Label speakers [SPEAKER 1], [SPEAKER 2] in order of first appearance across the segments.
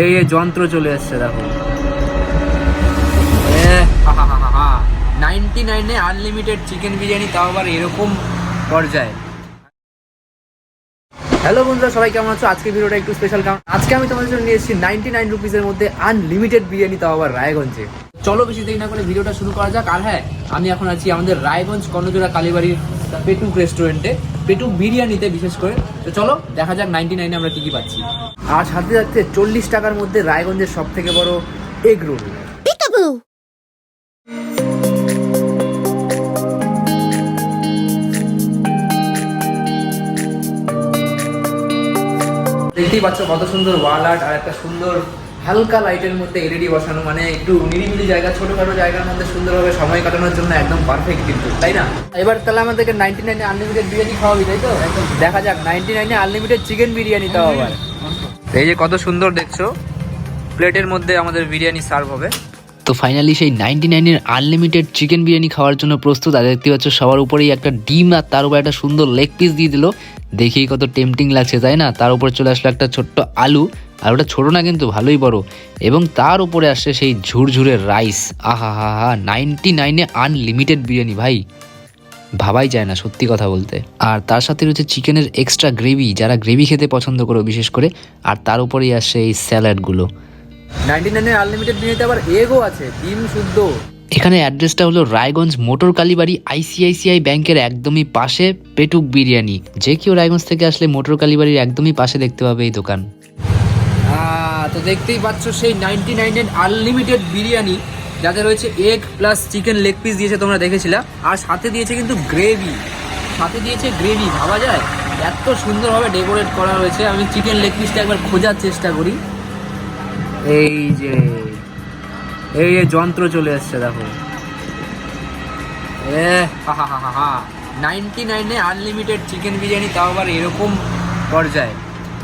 [SPEAKER 1] এই যন্ত্র চলে এসছে দেখো। নাইনটি নাইনে আনলিমিটেড চিকেন বিরিয়ানি, তাও আবার এরকম পর্যায়ে। হ্যালো বন্ধুরা, সবাই কেমন আছো? আজকে ভিডিওটা একটু স্পেশাল কারণ আজকে আমি তোমাদের জন্য নিয়ে এসেছি নাইনটি নাইন রুপিসের মধ্যে আনলিমিটেড বিরিয়ানি, তাও আবার রায়গঞ্জে। চলো বেশি দেরি না করে ভিডিওটা শুরু করা যাক। আর হ্যাঁ আমি এখন আছি আমাদের রায়গঞ্জ কর্ণজোড়া কালীবাড়ির পেটুক রেস্টুরেন্টে পেটুক বিরিয়ানিতে বিশেষ করে। তো চলো দেখা যাক নাইনটি নাইনে আমরা কী কী পাচ্ছি। আর সাথে সাথে চল্লিশ টাকার মধ্যে রায়গঞ্জের সব থেকে বড় এগ রোল দেখতেই পাচ্ছ কত সুন্দর ওয়াল আর্ট আর একটা সুন্দর হালকা লাইটের মধ্যে এলইডি বসানো মানে একটু নিরিবিলি জায়গা, ছোটখাটো জায়গার মধ্যে সুন্দরভাবে সময় কাটানোর জন্য একদম পারফেক্ট কিন্তু, তাই না? এবার তাহলে আমাদেরকে নাইনটি নাইনে আনলিমিটেড বিরিয়ানি খাওয়াবি, তাই তো? একদম, দেখা যাক নাইনটি নাইনে আনলিমিটেড চিকেন বিরিয়ানি তাও আবার। এই যে কত সুন্দর দেখছ, প্লেটের মধ্যে আমাদের বিরিয়ানি সার্ভ হবে।
[SPEAKER 2] তো ফাইনালি সেই নাইনটি নাইনের আনলিমিটেড চিকেন বিরিয়ানি খাওয়ার জন্য প্রস্তুত, আর দেখতে পাচ্ছ সবার উপরেই একটা ডিম, আর তার উপর একটা সুন্দর লেগ পিস দিয়ে দিল। দেখেই কত টেম্পটিং লাগছে, তাই না? তার উপর চলে আসলো একটা ছোট্ট আলু। আর ওটা ছোট না কিন্তু ভালোই বড়। এবং তার উপরে আসছে সেই ঝুরঝুরে রাইস। আহা হা হা নাইনটি নাইনে আনলিমিটেড বিরিয়ানি ভাই। ভাবাই যায় না সত্যি কথা বলতে। আর তার সাথে রয়েছে চিকেনের এক্সট্রা গ্রেভি যারা গ্রেভি খেতে পছন্দ করে বিশেষ করে। আর তার উপরেই আসছে এই স্যালাডগুলো।
[SPEAKER 1] নাইনটি নাইনের আনলিমিটেড বিরিয়ানিতে আবার এগও আছে ডিম শুদ্ধ।
[SPEAKER 2] এখানে অ্যাড্রেসটা হলো রায়গঞ্জ মোটর কালীবাড়ি আইসিআইসিআই ব্যাংকের একদমই পাশে পেটুক বিরিয়ানি। যে কেউ রায়গঞ্জ থেকে আসলে মোটর কালীবাড়ির একদমই পাশে দেখতে পাবে এই দোকান।
[SPEAKER 1] তো দেখতেই পাচ্ছ সেই নাইনটি নাইনের আনলিমিটেড বিরিয়ানি, যাতে রয়েছে egg plus chicken leg piece দিয়েছে তোমরা দেখেছিলা। আর সাথে দিয়েছে কিন্তু গ্রেভি সাথে দিয়েছে গ্রেভি ভাবা যায়? এত সুন্দরভাবে ডেকোরেট করা হয়েছে। আমি চিকেন লেগ পিসটা একবার খোঁজার চেষ্টা করি। এই যে এই যে যন্ত্র চলে এসছে, দেখো। এ, হা হা হা হা নাইনটি নাইনে আনলিমিটেড চিকেন বিরিয়ানি, তাও আবার এরকম পর্যায়ে।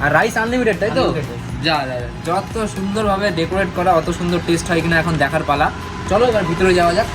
[SPEAKER 1] আর রাইস আনলিমিটেড তাই তো? যা যা। যত সুন্দরভাবে ডেকোরেট করা, অত সুন্দর টেস্ট হয় কিনা এখন দেখার পালা চলো এবার ভিতরে যাওয়া যাক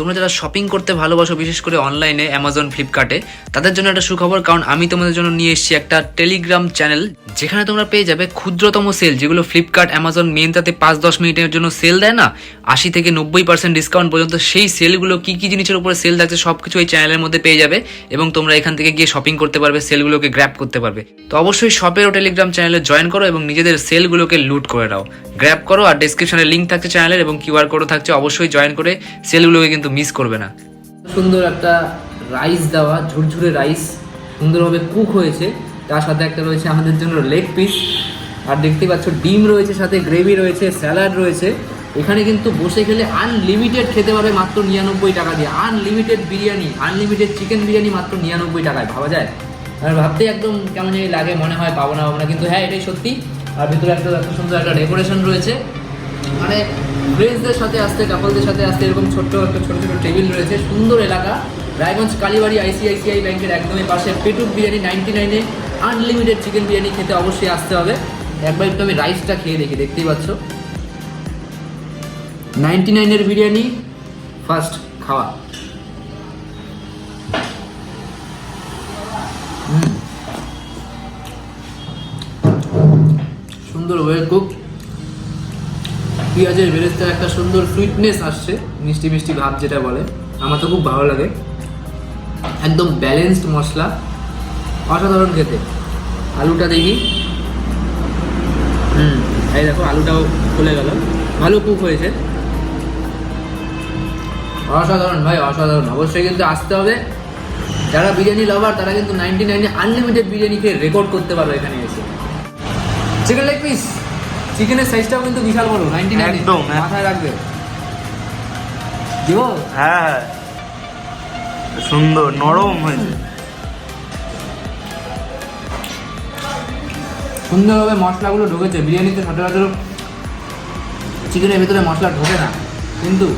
[SPEAKER 2] তোমরা যারা শপিং করতে ভালোবাসো, বিশেষ করে অনলাইনে অ্যামাজন ফ্লিপকার্টে তাদের জন্য একটা সুখবর, কারণ আমি তোমাদের জন্য নিয়ে এসেছি একটা টেলিগ্রাম চ্যানেল যেখানে তোমরা পেয়ে যাবে ক্ষুদ্রতম সেল যেগুলো ফ্লিপকার্ট অ্যামাজন মেনটাতে পাঁচ দশ মিনিটের জন্য সেল দেয় না, আশি থেকে নব্বই পার্সেন্ট ডিসকাউন্ট পর্যন্ত সেই সেলগুলো কি কি জিনিসের উপরে সেল থাকছে সব কিছু এই চ্যানেলের মধ্যে পেয়ে যাবে, এবং তোমরা এখান থেকে গিয়ে শপিং করতে পারবে সেলগুলোকে গ্র্যাপ করতে পারবে। তো অবশ্যই শপের ও টেলিগ্রাম চ্যানেলে জয়েন করো এবং নিজেদের সেলগুলোকে লুট করে নাও গ্র্যাপ করো আর ডিসক্রিপশনে লিঙ্ক থাকছে চ্যানেলের এবং কিউআর কোডও থাকছে, অবশ্যই জয়েন করে সেলগুলোকে কিন্তু মিস করবে না।
[SPEAKER 1] সুন্দর একটা রাইস দেওয়া, ঝুরঝুরে রাইস সুন্দরভাবে কুক হয়েছে। তার সাথে একটা রয়েছে আমাদের জন্য লেগ পিস আর দেখতে পাচ্ছ, ডিম রয়েছে, সাথে গ্রেভি রয়েছে স্যালাড রয়েছে। এখানে কিন্তু বসে খেলে আনলিমিটেড খেতে পারবে মাত্র নিরানব্বই টাকা দিয়ে। Unlimited biryani unlimited chicken biryani মাত্র নিরানব্বই টাকায়, ভাবা যায়? আর ভাবতে একদম কেমন লাগে, মনে হয় পাবো না পাবো না, কিন্তু হ্যাঁ এটাই সত্যি। আর ভিতরে একটা এত সুন্দর একটা ডেকোরেশন রয়েছে। মানে ফ্রেন্ডসদের সাথে আসতে কাপলদের সাথে আসতে, এরকম ছোট্ট একটা ছোট ছোট টেবিল রয়েছে। সুন্দর এলাকা। রায়গঞ্জ কালীবাড়ি আইসিআইসিআই ব্যাংকের একদমই পাশে। পেটুক বিরিয়ানি নাইনটি নাইনে আনলিমিটেড চিকেন বিরিয়ানি খেতে অবশ্যই আসতে হবে। একবার একটু আমি রাইসটা খেয়ে দেখি, দেখতেই পাচ্ছ। নাইনটি নাইনের বিরিয়ানি ফার্স্ট খাওয়া। সুন্দর ওয়েল কুক পেঁয়াজের বেরেস্তার একটা সুন্দর সুইটনেস আসছে, মিষ্টি মিষ্টি ভাব যেটা বলে। আমার তো খুব ভালো লাগে। একদম ব্যালেন্সড মশলা, অসাধারণ খেতে। আলুটা দেখি। হুম, এই দেখো, আলুটাও খুলে গেল। ভালো কুক হয়েছে। অসাধারণ ভাই, অসাধারণ। অবশ্যই কিন্তু আসতে হবে। যারা বিরিয়ানি লাভার তারা কিন্তু নাইনটি নাইনে আনলিমিটেড বিরিয়ানি খেয়ে রেকর্ড করতে পারবে এখানে এসে। চিকেন লেগ পিস চিকেনের সাইজটাও কিন্তু বিশাল বড় নাইনটি নাইন
[SPEAKER 3] একদম, হ্যাঁ।
[SPEAKER 1] মাথায় রাখবে। দিব?
[SPEAKER 3] হ্যাঁ হ্যাঁ। সুন্দর নরম হয়েছে।
[SPEAKER 1] সুন্দরভাবে মশলাগুলো ঢুকেছে। বিরিয়ানিতে সচরাচর চিকেনের ভিতরে মশলা ঢোকে না। কিন্তু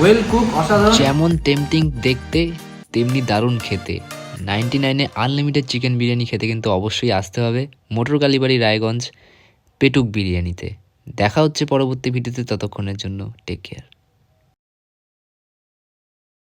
[SPEAKER 1] ওয়েল কুক অসাধারণ।
[SPEAKER 2] যেমন টেম্পটিং দেখতে তেমনি দারুণ খেতে। নাইনটি নাইনে আনলিমিটেড চিকেন বিরিয়ানি খেতে কিন্তু অবশ্যই আসতে হবে। মোটর কালীবাড়ি রায়গঞ্জ। পেটুক বিরিয়ানিতে। দেখা হচ্ছে পরবর্তী ভিডিওতে ততক্ষণের জন্য টেক কেয়ার